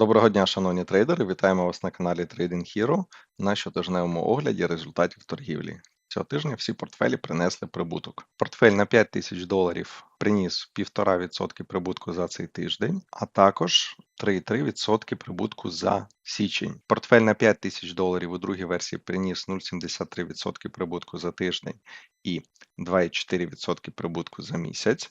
Доброго дня, шановні трейдери! Вітаємо вас на каналі Trading Hero на щотижневому огляді результатів торгівлі. Цього тижня всі портфелі принесли прибуток. Портфель на 5 тисяч доларів приніс 1,5% прибутку за цей тиждень, а також 3,3% прибутку за січень. Портфель на 5 тисяч доларів у другій версії приніс 0,73% прибутку за тиждень і 2,4% прибутку за місяць.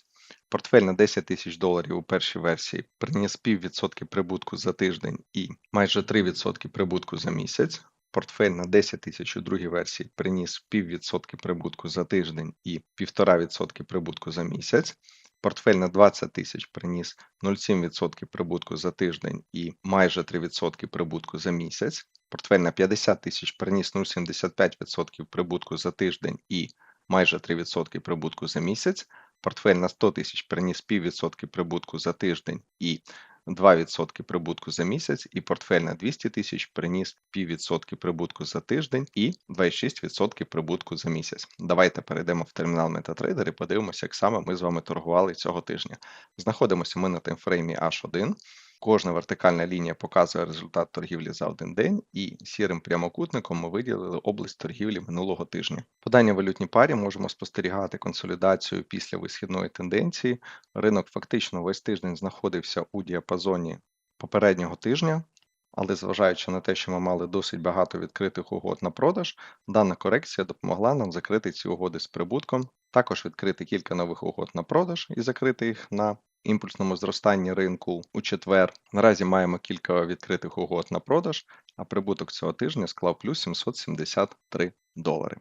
Портфель на 10 тисяч доларів у першій версії приніс піввідсотки прибутку за тиждень і майже 3% прибутку за місяць. Портфель на 10 тисяч у другій версії приніс піввідсотки прибутку за тиждень і 1,5% прибутку за місяць. Портфель на 20 тисяч приніс 0,7% прибутку за тиждень і майже 3% прибутку за місяць. Портфель на 50 тисяч приніс 0,75% прибутку за тиждень і майже 3% прибутку за місяць. Портфель на 100 тисяч приніс піввідсотки прибутку за тиждень і 2% прибутку за місяць, і портфель на 200 тисяч приніс піввідсотки прибутку за тиждень і 2,6% прибутку за місяць. Давайте перейдемо в термінал MetaTrader і подивимося, як саме ми з вами торгували цього тижня. Знаходимося ми на таймфреймі H1. Кожна вертикальна лінія показує результат торгівлі за один день, і сірим прямокутником ми виділили область торгівлі минулого тижня. По даній валютній парі можемо спостерігати консолідацію після висхідної тенденції. Ринок фактично весь тиждень знаходився у діапазоні попереднього тижня. Але зважаючи на те, що ми мали досить багато відкритих угод на продаж, дана корекція допомогла нам закрити ці угоди з прибутком, також відкрити кілька нових угод на продаж і закрити їх на імпульсному зростанні ринку у четвер. Наразі маємо кілька відкритих угод на продаж, а прибуток цього тижня склав плюс 773 долари.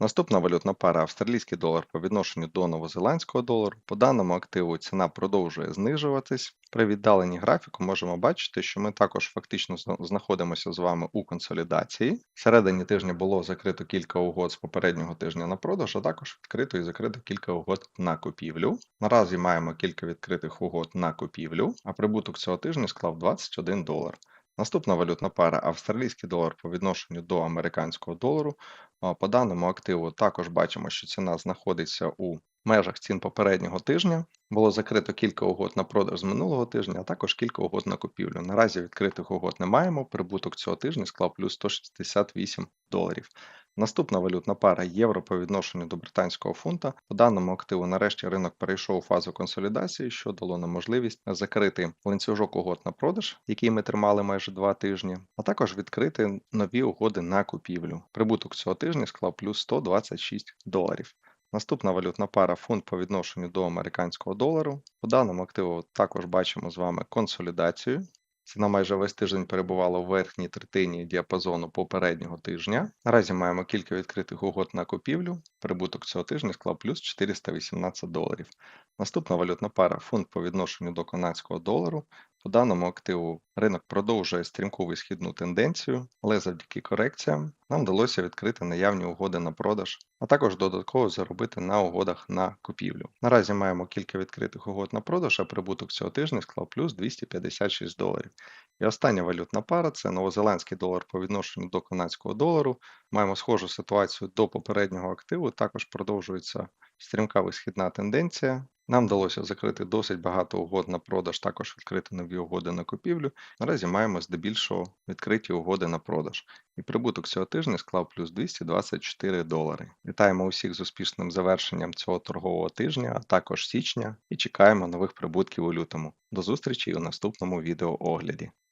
Наступна валютна пара австралійський долар по відношенню до новозеландського долару. По даному активу ціна продовжує знижуватись. При віддаленні графіку можемо бачити, що ми також фактично знаходимося з вами у консолідації. Всередині тижня було закрито кілька угод з попереднього тижня на продаж, а також відкрито і закрито кілька угод на купівлю. Наразі маємо кілька відкритих угод на купівлю, а прибуток цього тижня склав 21 долар. Наступна валютна пара австралійський долар по відношенню до американського долару. По даному активу також бачимо, що ціна знаходиться у межах цін попереднього тижня. Було закрито кілька угод на продаж з минулого тижня, а також кілька угод на купівлю. Наразі відкритих угод не маємо. Прибуток цього тижня склав плюс 168 доларів. Наступна валютна пара євро по відношенню до британського фунта. По даному активу нарешті ринок перейшов у фазу консолідації, що дало нам можливість закрити ланцюжок угод на продаж, який ми тримали майже два тижні, а також відкрити нові угоди на купівлю. Прибуток цього тижня склав плюс 126 доларів. Наступна валютна пара фунт по відношенню до американського долару. По даному активу також бачимо з вами консолідацію. Ціна майже весь тиждень перебувала в верхній третині діапазону попереднього тижня. Наразі маємо кілька відкритих угод на купівлю. Прибуток цього тижня склав плюс 418 доларів. Наступна валютна пара фунт по відношенню до канадського долару. По даному активу ринок продовжує стрімку висхідну тенденцію, але завдяки корекціям нам вдалося відкрити наявні угоди на продаж, а також додатково заробити на угодах на купівлю. Наразі маємо кілька відкритих угод на продаж, а прибуток цього тижня склав плюс 256 доларів. І остання валютна пара це новозеландський долар по відношенню до канадського долару. Маємо схожу ситуацію до попереднього активу, також продовжується стрімка висхідна тенденція. Нам вдалося закрити досить багато угод на продаж, також відкрити нові угоди на купівлю. Наразі маємо здебільшого відкриті угоди на продаж. І прибуток цього тижня склав плюс 224 долари. Вітаємо усіх з успішним завершенням цього торгового тижня, а також січня, і чекаємо нових прибутків у лютому. До зустрічі у наступному відеоогляді.